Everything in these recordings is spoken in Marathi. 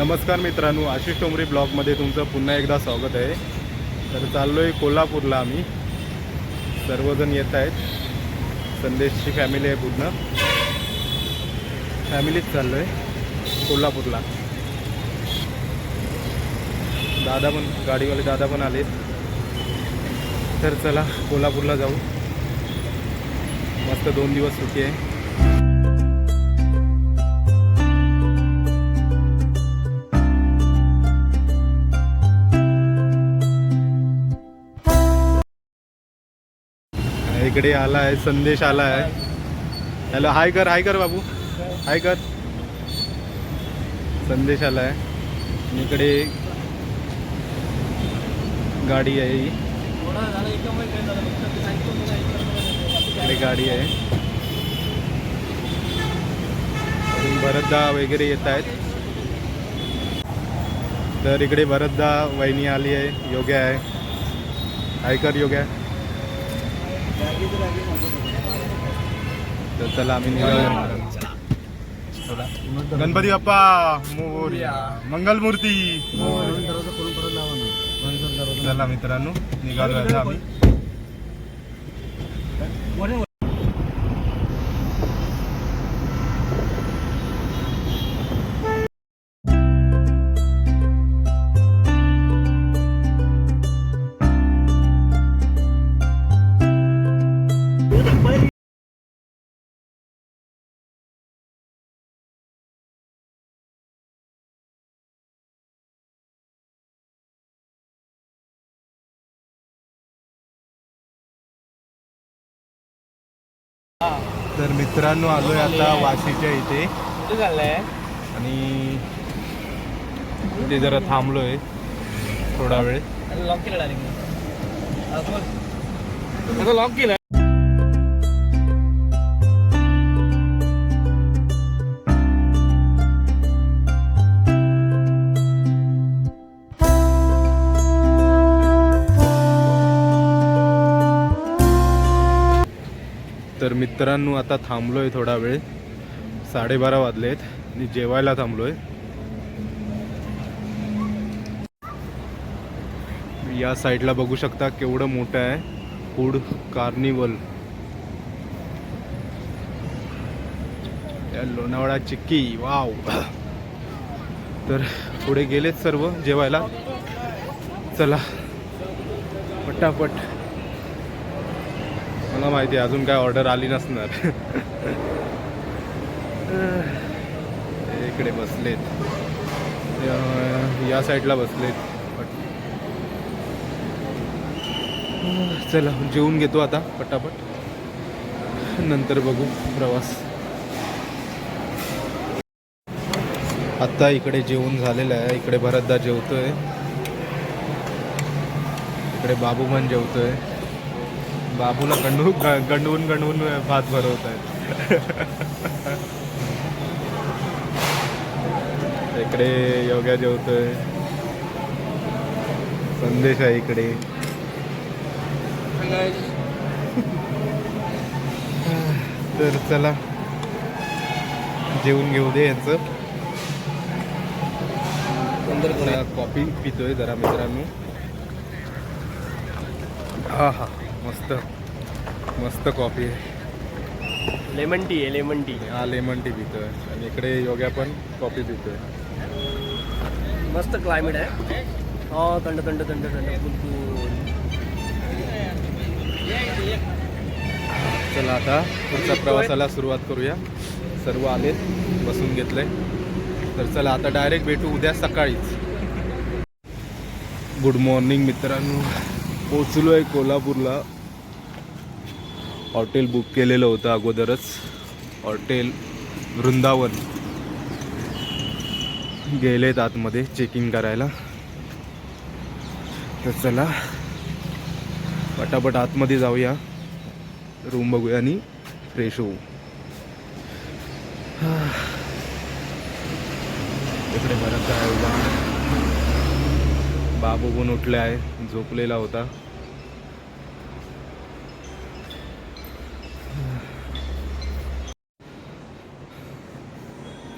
नमस्कार मित्रांनो आशिष टोमरे ब्लॉगमध्ये तुमचं पुन्हा एकदा स्वागत आहे. तर चाललो आहे कोल्हापूरला आम्ही. सर्वजण येत आहेत. संदेशची फॅमिली आहे पूर्ण. फॅमिलीच चाललो आहे कोल्हापूरला. दादा पण गाडीवाले दादा पण आलेत. तर चला कोल्हापूरला जाऊ. मस्त दोन दिवस सुट्टी आहे. इकडे आला आहे, संदेश आला आहे. हॅलो हाय कर हाय कर बाबू. हाय कर. संदेश आला आणि इकडे गाडी ही. इकडे गाडी अजून भरतदा वगैरे येत आहेत. इकडे भरतदा वहिनी आली आहे, योग्या आहे. ऐकर योग्या. तर चला आम्ही निघालो. गणपती बाप्पा मोर्या मंगलमूर्ती. चला मित्रांनो निघालो आम्ही. तर मित्रांनो आलोय आता वाशीच्या इथे. आणि इथे जरा थांबलोय थोडा वेळ. लॉक केलं लॉक केलं? मित्रांनो आता थांबलोय थोडा वेळ. साडेबारा वाजले आहेत आणि जेवायला थांबलोय. या साईडला बघू शकता केवढं मोठं आहे. Food carnival. या लोणावळा चिक्की वाव. तर पुढे गेलेत सर्व जेवायला. चला पटापट. मला माहिती आहे अजून काय ऑर्डर आली नसणार. इकडे बसलेत. या- साईडला बसलेत. चला जेवून घेतो आता पटापट. नंतर बघू प्रवास. आत्ता इकडे जेवण झालेलं आहे. इकडे भरतदा जेवतोय. इकडे बाबू पण जेवतोय. बाबूला गंडू गंडवून गंडवून भात भरवत आहेत. इकडे योग्या जेवतोय. संदेश आहे इकडे. तर चला जेवून घेऊ दे यांचं. कॉपी कॉफी पितोय जरा मित्रांनो. हा हा. मस्त मस्त कॉफी आहे. लेमन टी आहे लेमन टी हा लेमन टी पितोय. आणि इकडे योग्या पण कॉफी पितोय. मस्त क्लायमेट आहे. हो थंड थंड थंड थंड चला आता पुढच्या प्रवासाला सुरुवात करूया. सर्व आलेत बसून घेतलंय. तर चला आता डायरेक्ट भेटू उद्या सकाळीच. गुड मॉर्निंग मित्रांनो. पोचलो आहे कोल्हापूरला. हॉटेल बुक केलेलं होतं अगोदरच. हॉटेल वृंदावन. गेलेत आतमध्ये चेकिंग करायला. तर चला पटापट आतमध्ये जाऊया. रूम बघूया आणि फ्रेश होऊ. इकडे परत आहे बाबू पण उठले आहे झोपलेला होता.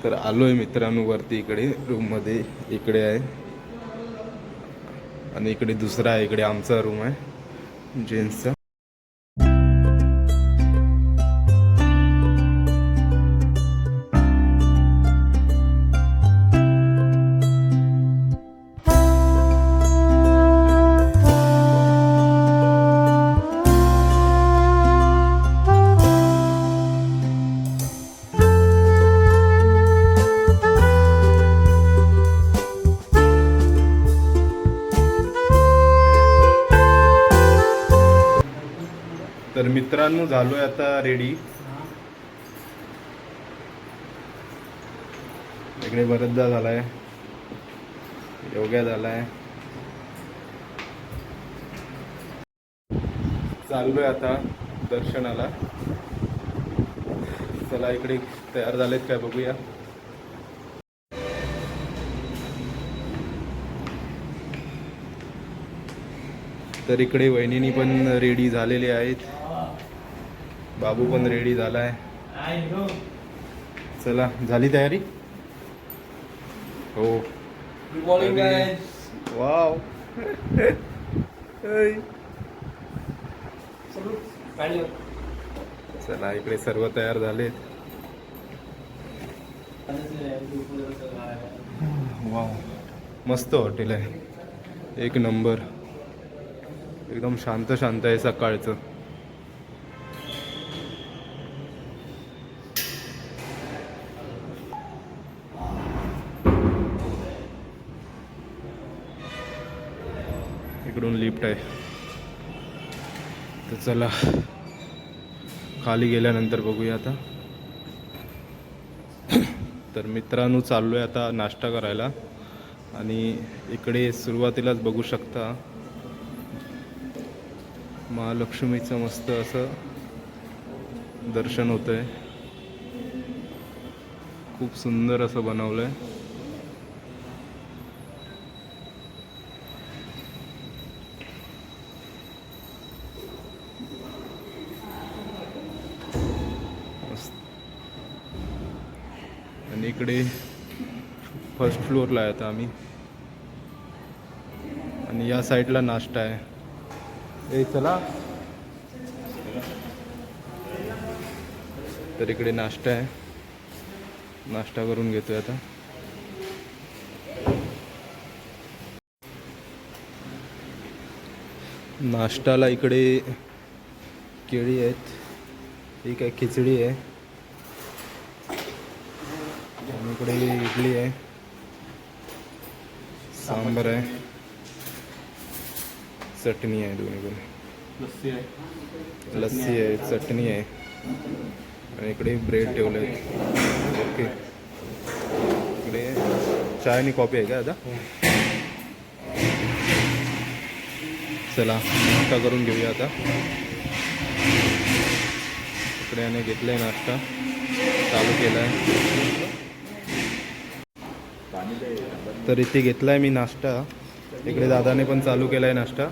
तर आलो आहे मित्रांनो वरती इकडे रूममध्ये इकडे आहे. आणि इकडे दुसरा आहे इकडे आमचा रूम आहे जेंट्सचा मित्रांनो झालोय आता रेडी इकडे बरचदा झालाय. योग्या झालाय. चाललोय आता दर्शनाला. चला इकडे तयार झालेत काय बघूया. तर इकडे वहिनी पण रेडी झालेले आहेत. बाबू पण रेडी झालाय. चला झाली तयारी? हो. वाव. चला इकडे सर्व तयार झालेत. वाव मस्त हॉटेल आहे. एक नंबर एकदम शांत शांत आहे सकाळचं. चला. खाली गेल्यानंतर बघूया आता. तर मित्रांनो चाललो आहे आता नाश्ता करायला. आणि इकडे सुरुवातीलाच बघू शकता महालक्ष्मीचं मस्त असं दर्शन होतं आहे खूप सुंदर असं बनवलं आहे मस्त आणि इकडे फर्स्ट फ्लोअरला आहे आता आम्ही. आणि या साईडला नाश्ता आहे. ए चला. तर इकडे नाश्ता आहे. नाश्ता करून घेतोय आता. नाश्ताला इकडे केळी आहेत. एक आहे खिचडी आहे. इकडे इडली आहे. सांबर आहे. चटणी आहे दोन्ही पण. लस्सी आहे. लस्सी आहे चटणी आहे. आणि इकडे ब्रेड ठेवलं आहे ओके. इकडे चाय आणि कॉफी आहे का आता चला नाश्ता करून घेऊया आता. इकडे याने घेतलाय नाश्ता. चालू केलाय. तर इथे घेतलाय मी नाश्ता. इकडे दादाने पण चालू केलाय नाश्ता.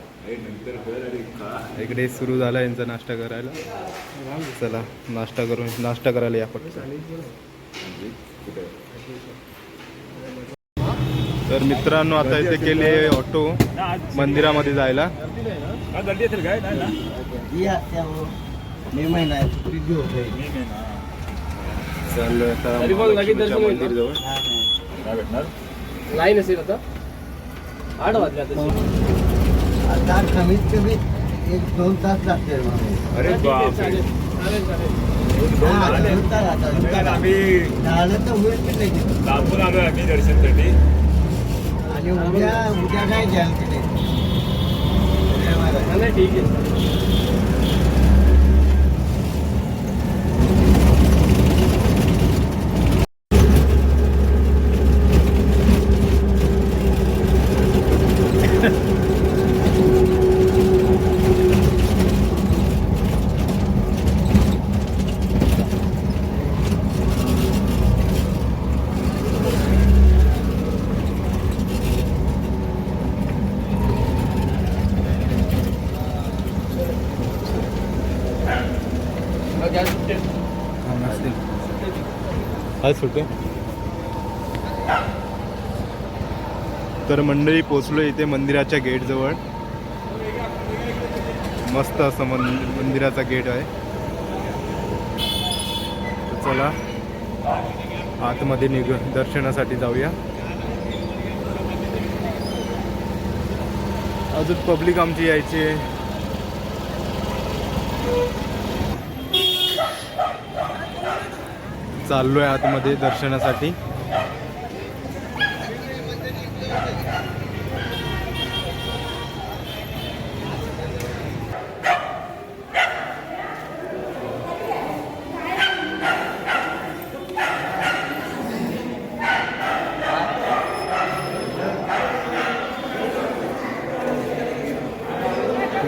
इकडे सुरू झाला यांचा नाश्ता करायला. चला नाश्ता करून नाश्ता करायला या तर मित्रांनो आता इथे केले ऑटो. मंदिरामध्ये जायला. गर्दी आता मंदिर जवळ काय भेटणार लाईन असेल आता आठ वाजल्या तशी आता कमीत कमी एक दोन तास लागते अरे बापरे. चालेल चालेल चालेल दोन तास आता दोन तास. आम्ही झालं तर होईल की नाही तिथं. लांबून आलो आम्ही दर्शनसाठी आणि उद्या उद्या काय घ्याल तिथे नाही, नाही ठीक आहे आहे सुटे तर मंडळी पोचलो इथे मंदिराच्या गेटजवळ मस्त असं मंदिराचा गेट आहे. चला आतमध्ये निघ दर्शनासाठी जाऊया. अजून पब्लिक आमची यायची आहे. चाललोय आतमध्ये दर्शनासाठी.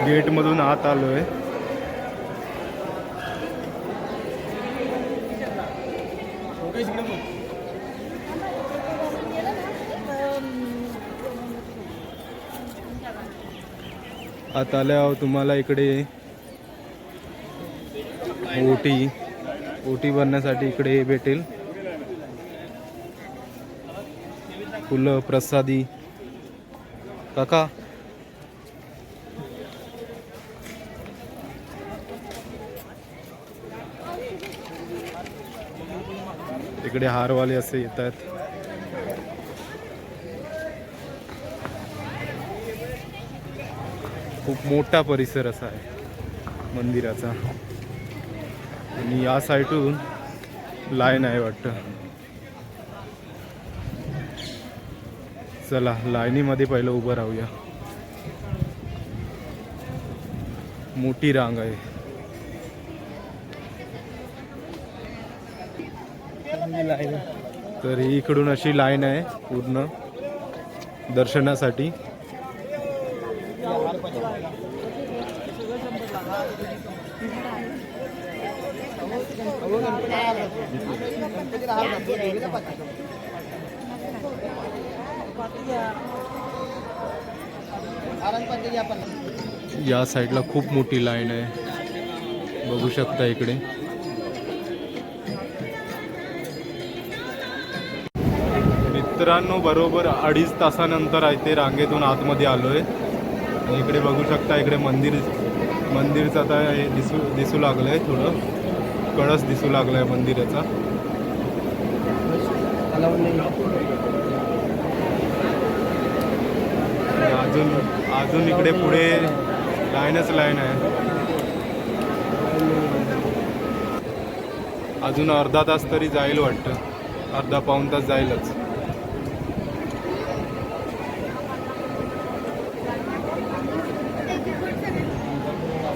गेटमधून आत आलोय. आत आल्यावर तुम्हाला इकडे. ओटी. ओटी भरण्यासाठी इकडे भेटेल. फुलं प्रसादी. काका. इकडे हारवाले असे येत खूप मोठा परिसर असा आहे मंदिराचा. आणि या साईडून लाईन आहे वाटतं. चला लाईनीमध्ये पहिलं उभं राहूया. मोठी रांग आहे. तर ही इकडून अशी लाईन आहे पूर्ण दर्शनासाठी. या साईडला खूप मोठी लाईन आहे. बघू शकता इकडे. मित्रांनो बरोबर अडीच तासानंतर आहे ते रांगेतून आतमध्ये आलोय. इकडे बघू शकता इकडे मंदिर मंदिरचं आता हे दिसू दिसू लागलं आहे थोडं. कळस दिसू लागलाय मंदिराचा. अजून अजून इकडे पुढे लाईनच लाईन आहे. अजून अर्धा तास तरी जाईल वाटतं. अर्धा पाऊण तास जाईलच.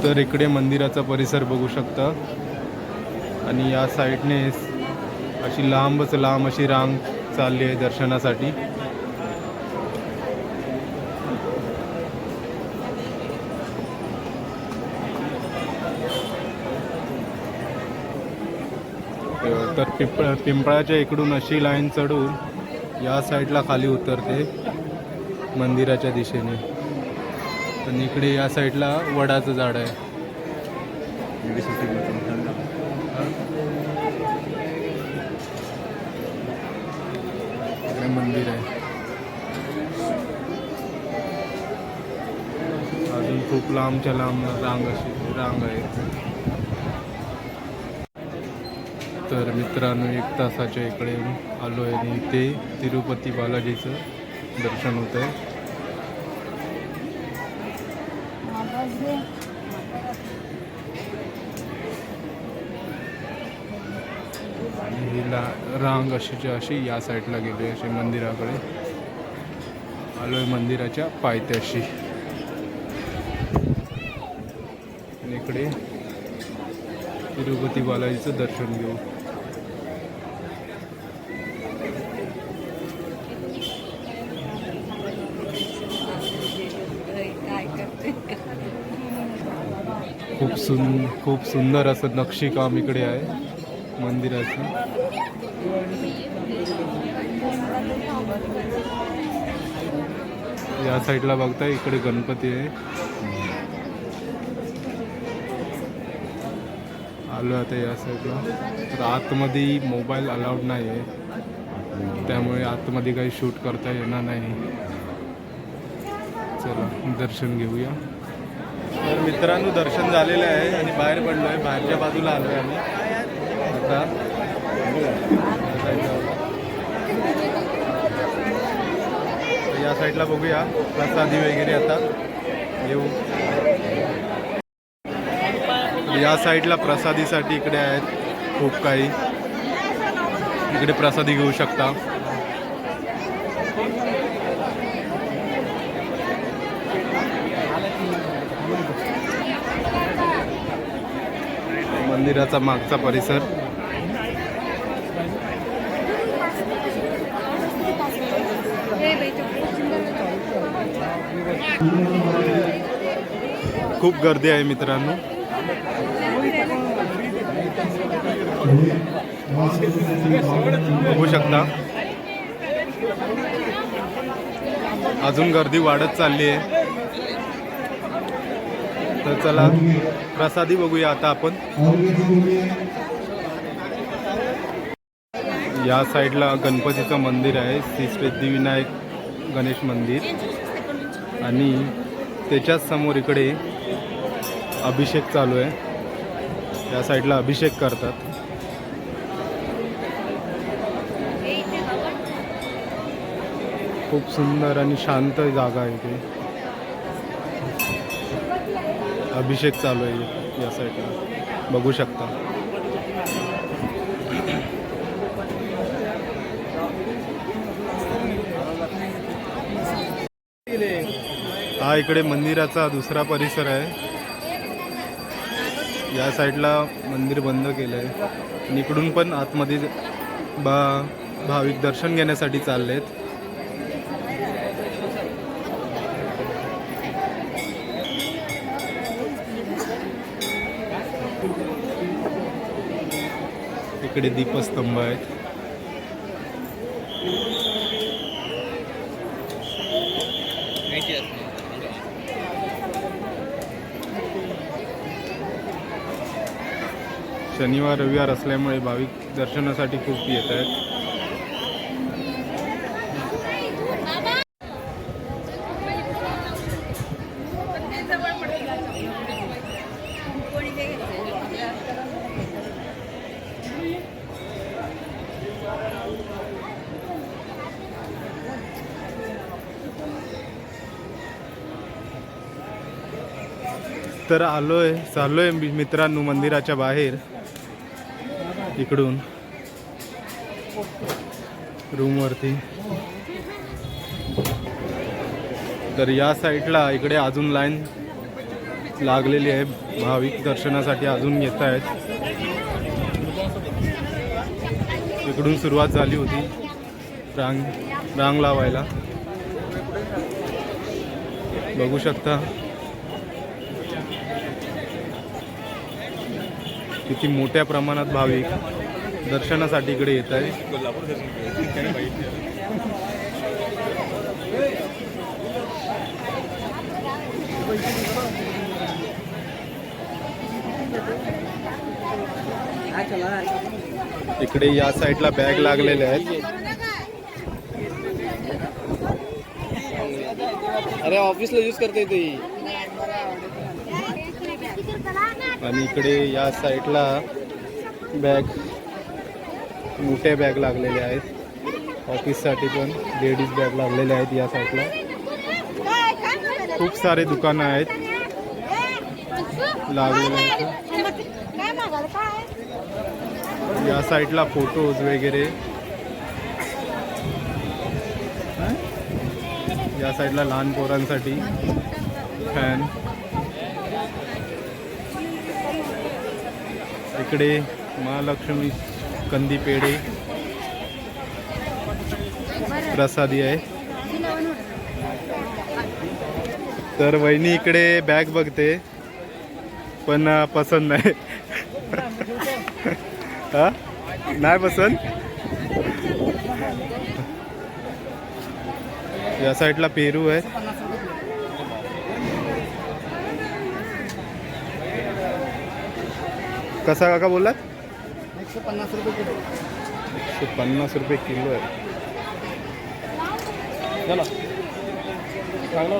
तर इकडे मंदिराचा परिसर बघू शकता. आणि या साईडने अशी लांबच लांब अशी रांग चालली आहे दर्शनासाठी. तर पिंपळ पिंपळाच्या इकडून अशी लाईन चढून या साईडला खाली उतरते मंदिराच्या दिशेने. आणि इकडे या साईडला वडाचं झाड आहे. मंदिर आहे. अजून खूप लांबच्या लांब रांग अशी रांग आहे. तर मित्रांनो एक तासाच्या इकडे आलो आहे आणि इथे तिरुपती बालाजीचं दर्शन होतं आहे आणि ही ला रांग अशीच्या अशी या साईडला गेली अशी मंदिराकडे. आलोय मंदिराच्या पायथ्याशी. आणि इकडे तिरुपती बालाजीचं दर्शन घेऊ. खूप सुंद खूप सुंदर असं नक्षीकाम इकडे आहे मंदिराचं. या साईडला बघता इकडे गणपती आहे. आलो आता या साईडला. तर आतमध्ये मोबाईल अलाउड नाही आहे त्यामुळे आतमध्ये काही शूट करता येणार नाही. चला दर्शन घेऊया. तर मित्रांनो दर्शन झालेलं आहे आणि बाहेर पडलो आहे बाहेरच्या बाजूला आलो आहे आम्ही. आता या साईडला बघा. तर या साईडला बघूया. प्रसादी वगैरे आता. येऊ. या साईडला प्रसादीसाठी इकडे आहेत खूप काही. इकडे प्रसादी घेऊ शकता. मंदिराचा मागचा परिसर. खूप गर्दी आहे मित्रांनो. बघू शकता. अजून गर्दी वाढत चालली आहे. तर चला प्रसादी बघूया आता आपण. या साईडला गणपतीचं मंदिर आहे. श्री सिद्धिविनायक गणेश मंदिर. आणि त्याच्याच समोर इकडे अभिषेक चालू आहे. या साईडला अभिषेक करतात. खूप सुंदर आणि शांत जागा आहे इथे. अभिषेक चालू आहे या साईडला. बघू शकता हा इकडे मंदिराचा दुसरा परिसर आहे. या साईडला मंदिर बंद केलं आहे आणि इकडून पण आतमध्ये बा भाविक दर्शन घेण्यासाठी चालले आहेत इकडे दीपस्तंभ आहेत. शनिवार रविवार असल्यामुळे भाविक दर्शनासाठी खूप येत आहेत. तर आलोय चाललोय मित्रांनो मंदिराच्या बाहेर. इकडून. रूमवरती तर या साईडला इकडे अजून लाईन लागलेली आहे. भाविक दर्शनासाठी अजून येत आहेत. इकडून सुरुवात झाली होती. रांग रांग लावायला. बघू शकता. किती मोठ्या प्रमाणात भाविक दर्शनासाठी इकडे येत आहे इकडे या साईडला बॅग लागलेल्या आहेत. अरे ऑफिसला यूज करता येते आणि इकडे या साईडला बॅग मोठ्या बॅग लागलेल्या आहेत. ऑफिससाठी पण लेडीज बॅग लागलेल्या आहेत या साईडला. खूप सारे दुकानं आहेत. लागलेले या साईडला फोटोज वगैरे. या साईडला लहान पोरांसाठी फॅन इकडे महालक्ष्मी कंदी पेढे. प्रसादी आहे. तर वहिनी इकडे बॅग बघते. पण पसंत नाही. हा? नाही पसंत? या साईडला पेरू आहे. कसा काका बोललात? एकशे पन्नास रुपये किलो. एकशे पन्नास रुपये किलो आहे. चला. चांगला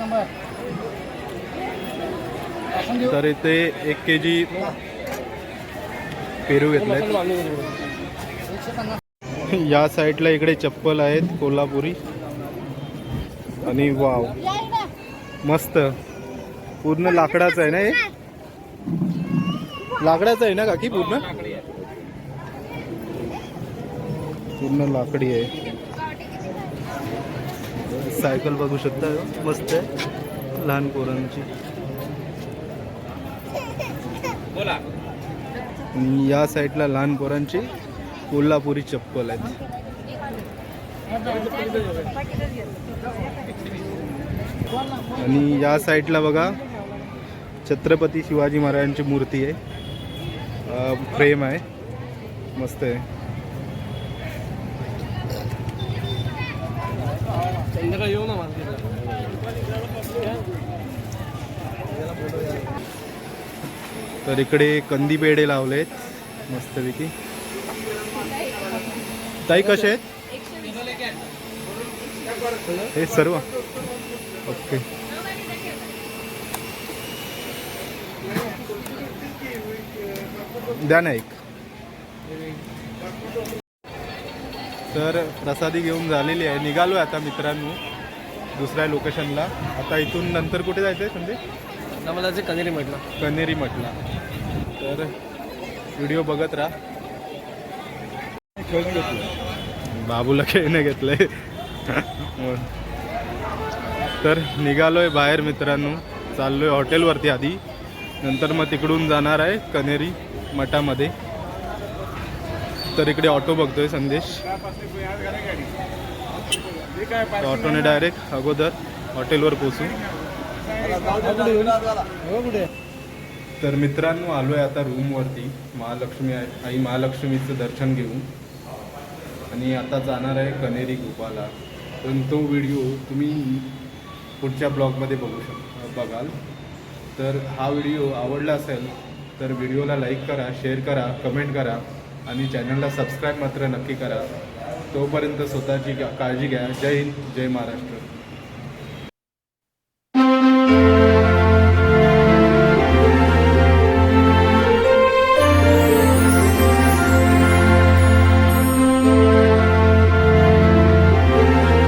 नंबर. तर इथे एक के जी पेरू घेतलाय या साईडला इकडे चप्पल आहेत कोल्हापुरी. आणि वाव. मस्त. पूर्ण लाकडाचं आहे ना हे? लाकडाचं आहे ना काकी पूर्ण? पूर्ण लाकडी आहे. सायकल बघू शकता? मस्त आहे. लहान पोरांची. आणि या साईडला लहान पोरांची कोल्हापुरी चप्पल आहेत. आणि या साईडला बघा छत्रपती शिवाजी महाराजांची मूर्ती आहे. फ्रेम आहे. मस्त आहे. येऊ ना तर इकडे कंदी पेढे लावलेत मस्तपैकी. ताई कसे आहेत? हे सर्व? ओके. द्या ना एक. तर प्रसादी घेऊन झालेली आहे. निघालो आता मित्रांनो दुसऱ्या लोकेशनला आता इथून नंतर कुठे जायचं आहे आता मला जे कनेरी म्हटलं. कनेरी म्हटला. तर व्हिडिओ बघत राहा. बाबूला खेळणं घेतलंय. तर निघालोय बाहेर मित्रांनो. चाललोय हॉटेलवरती आधी. नंतर मग तिकडून जाणार आहे कनेरी मठामध्ये. तर इकडे ऑटो बघतोय संदेश. ऑटोने डायरेक्ट अगोदर हॉटेलवर पोचू तर मित्रांनो आलो आहे आता रूमवरती महालक्ष्मी आई महालक्ष्मीचं दर्शन घेऊन. आणि आता जाणार आहे कनेरी गुफाला पण तो व्हिडिओ तुम्ही पुढच्या ब्लॉगमध्ये बघू शक बघाल. तर हा व्हिडिओ आवडला असेल तर व्हिडिओला लाईक करा शेअर करा कमेंट करा आणि चॅनलला सबस्क्राईब मात्र नक्की करा. तोपर्यंत स्वतःची काळजी घ्या. जय हिंद जय महाराष्ट्र.